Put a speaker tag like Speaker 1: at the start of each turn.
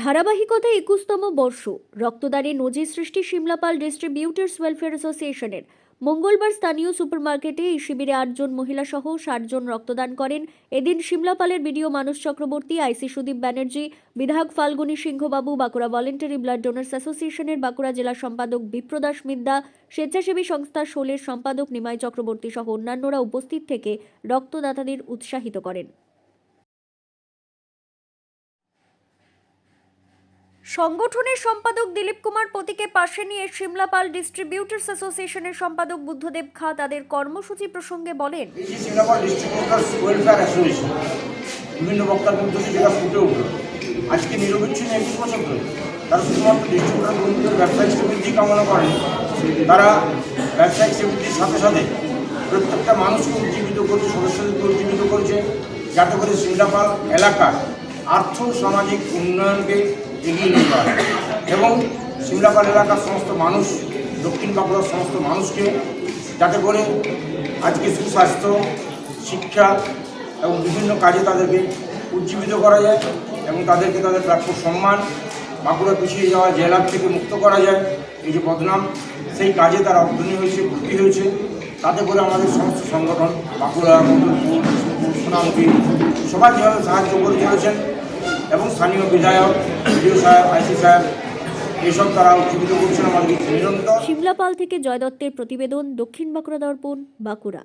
Speaker 1: ধারাবাহিকতা একুশতম বর্ষ। রক্তদানে নজির সৃষ্টি সিমলাপাল ডিস্ট্রিবিউটার্স ওয়েলফেয়ার অ্যাসোসিয়েশনের। মঙ্গলবার স্থানীয় সুপারমার্কেটে এই শিবিরে আটজন মহিলা সহ ষাটজন রক্তদান করেন। এদিন সিমলাপালের বিডিও মানস চক্রবর্তী, আইসি সুদীপ ব্যানার্জি, বিধায়ক ফাল্গুনী সিংহবাবু, বাঁকুড়া ভলেন্টারি ব্লাড ডোনার্স অ্যাসোসিয়েশনের বাঁকুড়া জেলা সম্পাদক বিপ্রদাস মিদ্যা স্বেচ্ছাসেবী সংস্থা শোলের সম্পাদক নিমাই চক্রবর্তী সহ অন্যান্যরা উপস্থিত থেকে রক্তদাতাদের উৎসাহিত করেন। সংগঠনের সম্পাদক দিলীপ কুমার পতিকে পাশে নিয়ে সিমলাপাল ডিস্ট্রিবিউটার্স অ্যাসোসিয়েশনের সম্পাদক বুদ্ধদেব খা তাদের কর্মসূচি প্রসঙ্গে বলেন
Speaker 2: বিভিন্ন বক্তার মধ্যে যেটা ফুটে উঠল। আজকে নিরবিচ্ছিন্ন একুশ বছর তারা শুধুমাত্র ডিস্ট্রিবিউটার বন্ধুদের ব্যবসায়িক সমৃদ্ধি কামনা করেন, তারা ব্যবসায়িক সমৃদ্ধির সাথে সাথে প্রত্যেকটা মানুষকে উজ্জীবিত করছে, সদস্যদেরকে উজ্জীবিত করছে, যাতে করে সিঙ্গাপাল এলাকার আর্থ সামাজিক উন্নয়নকে এগিয়ে নিয়ে যাওয়া। এবং সিমলাপাল এলাকার সমস্ত মানুষ, দক্ষিণ বাঁকুড়ার সমস্ত মানুষকে যাতে করে আজকে সুস্বাস্থ্য, শিক্ষা এবং বিভিন্ন কাজে তাদেরকে উজ্জীবিত করা যায় এবং তাদেরকে তাদের প্রাপ্য সম্মান বাঁকুড়া পিছিয়ে যাওয়া জেলার থেকে মুক্ত করা যায় এই যে বদনাম, সেই কাজে তারা অগ্রণী হয়েছে, ভর্তি হয়েছে তাতে করে আমাদের সমস্ত সংগঠন, বাঁকুড়া বিষ্ণুপুর সবাই যেভাবে সাহায্য করে চলেছেন এবং স্থানীয় বিধায়ক, বিডিও সাহেব, আইসি সাহেব নিরন্তর
Speaker 1: সিমলাপাল থেকে জয় দত্তের প্রতিবেদন দক্ষিণ বাঁকুড়া দর্পণ, বাঁকুড়া।